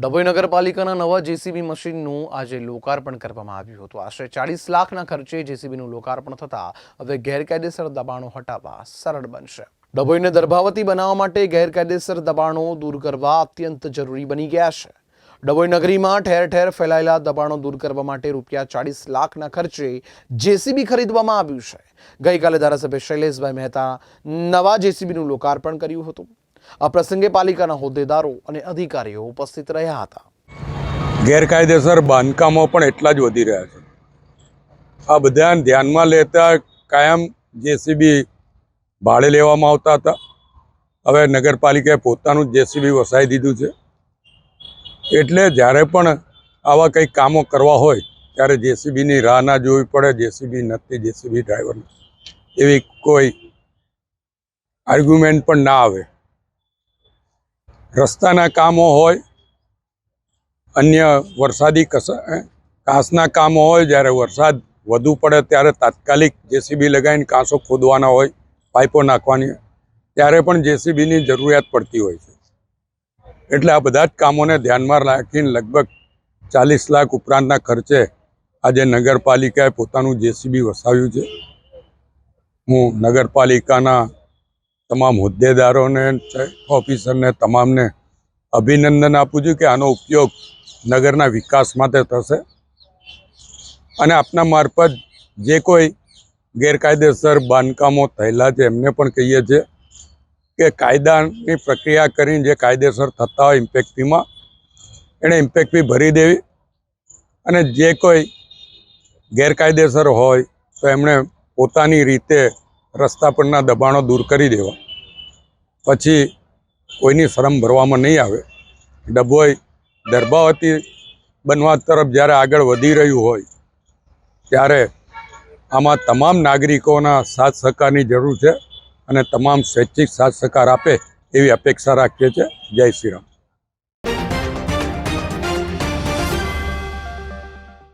ડભોઈ નગરપાલિકાના નવા જેસીબી મશીનનું આજે લોકાર્પણ કરવામાં આવ્યું હતું. આશરે ચાળીસ લાખના ખર્ચે જેસીબીનું લોકાર્પણ થતાં હવે ગેરકાયદેસર દબાણો હટાવવા સરળ બનશે. ડભોઈને દર્ભાવતી બનાવવા માટે ગેરકાયદેસર દબાણો દૂર કરવા અત્યંત જરૂરી બની ગયા છે. ડભોઈ નગરીમાં ઠેર ઠેર ફેલાયેલા દબાણો દૂર કરવા માટે રૂપિયા ચાળીસ લાખના ખર્ચે જેસીબી ખરીદવામાં આવ્યું છે. ગઈકાલે ધારાસભ્ય શૈલેષભાઈ મહેતા નવા જેસીબીનું લોકાર્પણ કર્યું હતું. આ પ્રસંગે પાલિકાના હોદ્દેદારો અને અધિકારીઓ ઉપસ્થિત રહ્યા હતા. ગેરકાયદેસર બાંધકામો પણ એટલા જ વધી રહ્યા છે. આ બધા ધ્યાનમાં લેતા કાયમ જેસીબી ભાડે લેવામાં આવતા હતા. હવે નગરપાલિકાએ પોતાનું જેસીબી વસાવી દીધું છે. એટલે જ્યારે પણ આવા કંઈક કામો કરવા હોય, ત્યારે જેસીબીની રાહ ના જોવી પડે, જેસીબી નથી, જેસીબી ડ્રાઈવર એવી કોઈ આર્ગ્યુમેન્ટ પણ ના આવે. રસ્તાના કામો હોય, અન્ય વરસાદી કસ કાંસના કામો હોય, જ્યારે વરસાદ વધુ પડે ત્યારે તાત્કાલિક જેસીબી લગાવીને કાંસો ખોદવાના હોય, પાઇપો નાખવાની ત્યારે પણ જેસીબીની જરૂરિયાત પડતી હોય છે. એટલે આ બધા જ કામોને ધ્યાનમાં રાખીને લગભગ ચાલીસ લાખ ઉપરાંતના ખર્ચે આજે નગરપાલિકાએ પોતાનું જેસીબી વસાવ્યું છે. હું નગરપાલિકાના તમામ હોદ્દેદારોને ઓફિસરને તમામને અભિનંદન આપું છું કે આનો ઉપયોગ નગરના વિકાસ માટે થશે. અને આપના મારફત જે કોઈ ગેરકાયદેસર બાંધકામો થયેલા છે, એમને પણ કહીએ છીએ કે કાયદાની પ્રક્રિયા કરીને જે કાયદેસર થતા હોય ઇમ્પેક્ટ ફીમાં એણે ઇમ્પેક્ટ ફી ભરી દેવી. અને જે કોઈ ગેરકાયદેસર હોય, તો એમણે પોતાની રીતે રસ્તા પરના દબાણો દૂર કરી દેવા. પછી કોઈની શરમ ભરવામાં નહીં આવે. ડભોઈ દરબાવતી બનવા તરફ જ્યારે આગળ વધી રહ્યું હોય, ત્યારે આમાં તમામ નાગરિકોના સાથ સહકારની જરૂર છે અને તમામ સ્વૈચ્છિક સાથ સહકાર આપે એવી અપેક્ષા રાખીએ છીએ. જય શ્રી રામ.